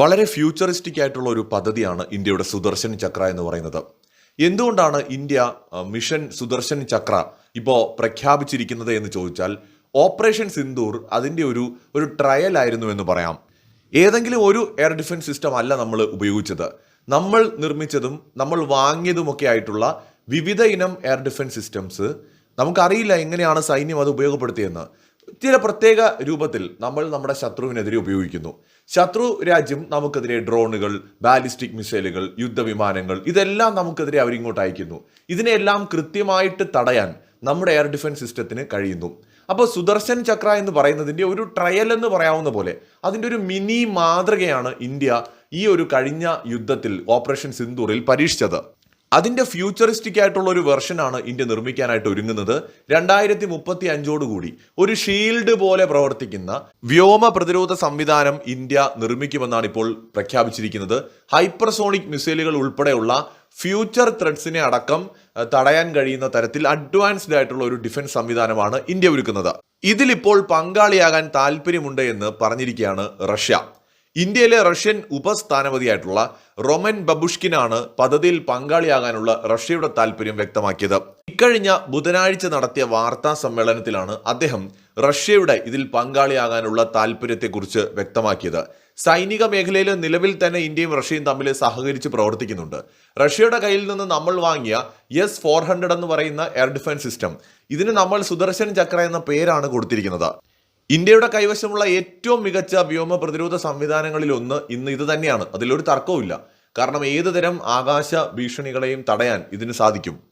വളരെ ഫ്യൂച്ചറിസ്റ്റിക് ആയിട്ടുള്ള ഒരു പദ്ധതിയാണ് ഇന്ത്യയുടെ സുദർശൻ ചക്ര എന്ന് പറയുന്നത്. എന്തുകൊണ്ടാണ് ഇന്ത്യ മിഷൻ സുദർശൻ ചക്ര ഇപ്പോൾ പ്രഖ്യാപിച്ചിരിക്കുന്നത് എന്ന് ചോദിച്ചാൽ ഓപ്പറേഷൻ സിന്ദൂർ അതിന്റെ ഒരു ഒരു ട്രയൽ ആയിരുന്നു എന്ന് പറയാം. ഏതെങ്കിലും ഒരു എയർ ഡിഫൻസ് സിസ്റ്റം അല്ല നമ്മൾ ഉപയോഗിച്ചത്. നമ്മൾ നിർമ്മിച്ചതും നമ്മൾ വാങ്ങിയതുമൊക്കെ ആയിട്ടുള്ള വിവിധ ഇനം എയർ ഡിഫൻസ് സിസ്റ്റംസ് നമുക്കറിയില്ല എങ്ങനെയാണ് സൈന്യം അത് ഉപയോഗപ്പെടുത്തിയെന്ന്. ചില പ്രത്യേക രൂപത്തിൽ നമ്മൾ നമ്മുടെ ശത്രുവിനെതിരെ ഉപയോഗിക്കുന്നു. ശത്രു രാജ്യം നമുക്കെതിരെ ഡ്രോണുകൾ ബാലിസ്റ്റിക് മിസൈലുകൾ യുദ്ധവിമാനങ്ങൾ ഇതെല്ലാം നമുക്കെതിരെ അവരിങ്ങോട്ട് അയക്കുന്നു. ഇതിനെല്ലാം കൃത്യമായിട്ട് തടയാൻ നമ്മുടെ എയർ ഡിഫൻസ് സിസ്റ്റത്തിന് കഴിയുന്നു. അപ്പോൾ സുദർശൻ ചക്ര എന്ന് പറയുന്നതിന്റെ ഒരു ട്രയൽ എന്ന് പറയാവുന്ന പോലെ അതിന്റെ ഒരു മിനി മാതൃകയാണ് ഇന്ത്യ ഈ ഒരു കഴിഞ്ഞ യുദ്ധത്തിൽ ഓപ്പറേഷൻ സിന്ദൂറിൽ പരീക്ഷിച്ചത്. അതിന്റെ ഫ്യൂച്ചറിസ്റ്റിക് ആയിട്ടുള്ള ഒരു വെർഷനാണ് ഇന്ത്യ നിർമ്മിക്കാനായിട്ട് ഒരുങ്ങുന്നത്. രണ്ടായിരത്തി മുപ്പത്തി അഞ്ചോടുകൂടി ഒരു ഷീൽഡ് പോലെ പ്രവർത്തിക്കുന്ന വ്യോമ പ്രതിരോധ സംവിധാനം ഇന്ത്യ നിർമ്മിക്കുമെന്നാണ് ഇപ്പോൾ പ്രഖ്യാപിച്ചിരിക്കുന്നത്. ഹൈപ്പർസോണിക് മിസൈലുകൾ ഉൾപ്പെടെയുള്ള ഫ്യൂച്ചർ ത്രെഡ്സിനെ അടക്കം തടയാൻ കഴിയുന്ന തരത്തിൽ അഡ്വാൻസ്ഡ് ആയിട്ടുള്ള ഒരു ഡിഫൻസ് സംവിധാനമാണ് ഇന്ത്യ ഒരുക്കുന്നത്. ഇതിലിപ്പോൾ പങ്കാളിയാകാൻ താല്പര്യമുണ്ട് എന്ന് പറഞ്ഞിരിക്കുകയാണ് റഷ്യ. ഇന്ത്യയിലെ റഷ്യൻ ഉപസ്ഥാനപതിയായിട്ടുള്ള റൊമൻ ബബുഷ്കിനാണ് പദ്ധതിയിൽ പങ്കാളിയാകാനുള്ള റഷ്യയുടെ താല്പര്യം വ്യക്തമാക്കിയത്. ഇക്കഴിഞ്ഞ ബുധനാഴ്ച നടത്തിയ വാർത്താ സമ്മേളനത്തിലാണ് അദ്ദേഹം റഷ്യയുടെ ഇതിൽ പങ്കാളിയാകാനുള്ള താല്പര്യത്തെക്കുറിച്ച് വ്യക്തമാക്കിയത്. സൈനിക മേഖലയിൽ നിലവിൽ തന്നെ ഇന്ത്യയും റഷ്യയും തമ്മിൽ സഹകരിച്ച് പ്രവർത്തിക്കുന്നുണ്ട്. റഷ്യയുടെ കയ്യിൽ നിന്ന് നമ്മൾ വാങ്ങിയ എസ് ഫോർ ഹൺഡ്രഡ് എന്ന് പറയുന്ന എയർ ഡിഫൻസ് സിസ്റ്റം. ഇതിന് നമ്മൾ സുദർശൻ ചക്ര എന്ന പേരാണ് കൊടുത്തിരിക്കുന്നത്. ഇന്ത്യയുടെ കൈവശമുള്ള ഏറ്റവും മികച്ച വ്യോമ പ്രതിരോധ സംവിധാനങ്ങളിൽ ഒന്ന് ഇന്ന് ഇത് തന്നെയാണ്. അതിലൊരു തർക്കവുമില്ല. കാരണം ഏതുതരം ആകാശ ഭീഷണികളെയും തടയാൻ ഇതിന് സാധിക്കും.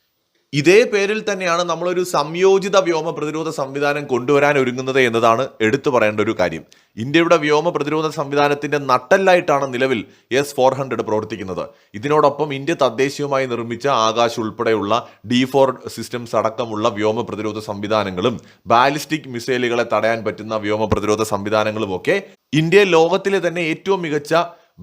ഇതേ പേരിൽ തന്നെയാണ് നമ്മളൊരു സംയോജിത വ്യോമ പ്രതിരോധ സംവിധാനം കൊണ്ടുവരാൻ ഒരുങ്ങുന്നത് എന്നതാണ് എടുത്തു പറയേണ്ട ഒരു കാര്യം. ഇന്ത്യയുടെ വ്യോമ പ്രതിരോധ സംവിധാനത്തിന്റെ നട്ടല്ലായിട്ടാണ് നിലവിൽ എസ് ഫോർ ഹൺഡ്രഡ് പ്രവർത്തിക്കുന്നത്. ഇതിനോടൊപ്പം ഇന്ത്യ തദ്ദേശീയമായി നിർമ്മിച്ച ആകാശ് ഉൾപ്പെടെയുള്ള ഡി ഫോർ സിസ്റ്റംസ് അടക്കമുള്ള വ്യോമ പ്രതിരോധ സംവിധാനങ്ങളും ബാലിസ്റ്റിക് മിസൈലുകളെ തടയാൻ പറ്റുന്ന വ്യോമ പ്രതിരോധ സംവിധാനങ്ങളും ഒക്കെ ഇന്ത്യ ലോകത്തിലെ തന്നെ ഏറ്റവും മികച്ച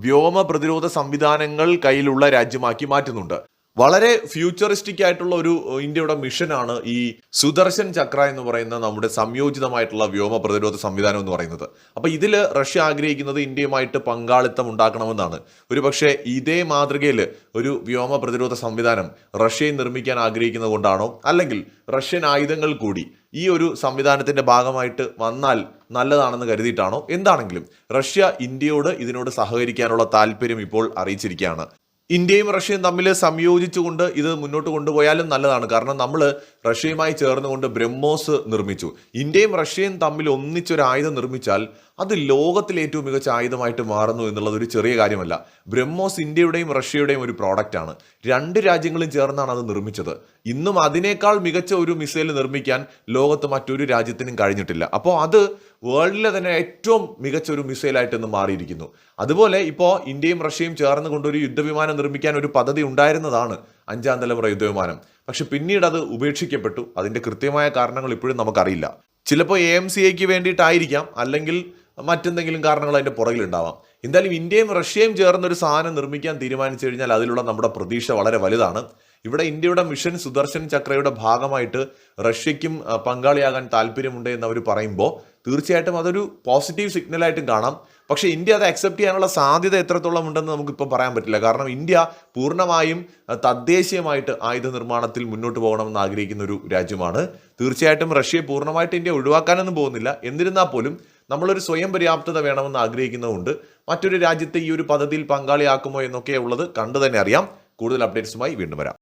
വ്യോമ പ്രതിരോധ സംവിധാനങ്ങൾ കയ്യിലുള്ള രാജ്യമാക്കി മാറ്റുന്നുണ്ട്. വളരെ ഫ്യൂച്ചറിസ്റ്റിക് ആയിട്ടുള്ള ഒരു ഇന്ത്യയുടെ മിഷനാണ് ഈ സുദർശൻ ചക്ര എന്ന് പറയുന്ന നമ്മുടെ സംയോജിതമായിട്ടുള്ള വ്യോമ പ്രതിരോധ സംവിധാനം എന്ന് പറയുന്നത്. അപ്പൊ ഇതിൽ റഷ്യ ആഗ്രഹിക്കുന്നത് ഇന്ത്യയുമായിട്ട് പങ്കാളിത്തം ഉണ്ടാക്കണമെന്നാണ്. ഒരു പക്ഷേ ഇതേ മാതൃകയിൽ ഒരു വ്യോമ പ്രതിരോധ സംവിധാനം റഷ്യയിൽ നിർമ്മിക്കാൻ ആഗ്രഹിക്കുന്നത് കൊണ്ടാണോ? അല്ലെങ്കിൽ റഷ്യൻ ആയുധങ്ങൾ കൂടി ഈ ഒരു സംവിധാനത്തിന്റെ ഭാഗമായിട്ട് വന്നാൽ നല്ലതാണെന്ന് കരുതിയിട്ടാണോ? എന്താണെങ്കിലും റഷ്യ ഇന്ത്യയോട് ഇതിനോട് സഹകരിക്കാനുള്ള താല്പര്യം ഇപ്പോൾ അറിയിച്ചിരിക്കുകയാണ്. ഇന്ത്യയും റഷ്യയും തമ്മിൽ സംയോജിച്ചുകൊണ്ട് ഇത് മുന്നോട്ട് കൊണ്ടുപോയാലും നല്ലതാണ്. കാരണം നമ്മൾ റഷ്യയുമായി ചേർന്നുകൊണ്ട് ബ്രഹ്മോസ് നിർമ്മിച്ചു. ഇന്ത്യയും റഷ്യയും തമ്മിൽ ഒന്നിച്ചൊരു ആയുധം നിർമ്മിച്ചാൽ അത് ലോകത്തിലെ ഏറ്റവും മികച്ച ആയുധമായിട്ട് മാറുന്നു എന്നുള്ളത് ഒരു ചെറിയ കാര്യമല്ല. ബ്രഹ്മോസ് ഇന്ത്യയുടെയും റഷ്യയുടെയും ഒരു പ്രോഡക്റ്റ് ആണ്. രണ്ട് രാജ്യങ്ങളും ചേർന്നാണ് അത് നിർമ്മിച്ചത്. ഇന്നും അതിനേക്കാൾ മികച്ച ഒരു മിസൈൽ നിർമ്മിക്കാൻ ലോകത്ത് മറ്റൊരു രാജ്യത്തിനും കഴിഞ്ഞിട്ടില്ല. അപ്പോൾ അത് വേൾഡിലെ തന്നെ ഏറ്റവും മികച്ച ഒരു മിസൈലായിട്ട് ഇന്ന് മാറിയിരിക്കുന്നു. അതുപോലെ ഇപ്പോൾ ഇന്ത്യയും റഷ്യയും ചേർന്ന് കൊണ്ടൊരു യുദ്ധവിമാനം നിർമ്മിക്കാൻ ഒരു പദ്ധതി ഉണ്ടായിരുന്നതാണ് അഞ്ചാം തലമുറ യുദ്ധവിമാനം. പക്ഷെ പിന്നീട് അത് ഉപേക്ഷിക്കപ്പെട്ടു. അതിന്റെ കൃത്യമായ കാരണങ്ങൾ ഇപ്പോഴും നമുക്കറിയില്ല. ചിലപ്പോൾ എ എം സി എക്ക് വേണ്ടിയിട്ടായിരിക്കാം അല്ലെങ്കിൽ മറ്റെന്തെങ്കിലും കാരണങ്ങൾ അതിന്റെ പുറകിലുണ്ടാവാം. എന്തായാലും ഇന്ത്യയും റഷ്യയും ചേർന്ന് ഒരു സാധനം നിർമ്മിക്കാൻ തീരുമാനിച്ചു കഴിഞ്ഞാൽ അതിലുള്ള നമ്മുടെ പ്രതീക്ഷ വളരെ വലുതാണ്. ഇവിടെ ഇന്ത്യയുടെ മിഷൻ സുദർശൻ ചക്രയുടെ ഭാഗമായിട്ട് റഷ്യയ്ക്കും പങ്കാളിയാകാൻ താല്പര്യമുണ്ട് എന്ന് അവർ പറയുമ്പോൾ തീർച്ചയായിട്ടും അതൊരു പോസിറ്റീവ് സിഗ്നലായിട്ടും കാണാം. പക്ഷേ ഇന്ത്യ അത് അക്സെപ്റ്റ് ചെയ്യാനുള്ള സാധ്യത എത്രത്തോളം ഉണ്ടെന്ന് നമുക്കിപ്പോൾ പറയാൻ പറ്റില്ല. കാരണം ഇന്ത്യ പൂർണമായും തദ്ദേശീയമായിട്ട് ആയുധ നിർമ്മാണത്തിൽ മുന്നോട്ട് പോകണമെന്ന് ആഗ്രഹിക്കുന്ന ഒരു രാജ്യമാണ്. തീർച്ചയായിട്ടും റഷ്യയെ പൂർണമായിട്ട് ഇന്ത്യ ഒഴിവാക്കാനൊന്നും പോകുന്നില്ല. എന്നിരുന്നാൽ പോലും നമ്മളൊരു സ്വയം പര്യാപ്തത വേണമെന്ന് ആഗ്രഹിക്കുന്നതുകൊണ്ട് മറ്റൊരു രാജ്യത്തെ ഈ ഒരു പദ്ധതിയിൽ പങ്കാളിയാക്കുമോ എന്നൊക്കെ ഉള്ളത് കണ്ടു തന്നെ അറിയാം. കൂടുതൽ അപ്ഡേറ്റ്സുമായി വീണ്ടും വരാം.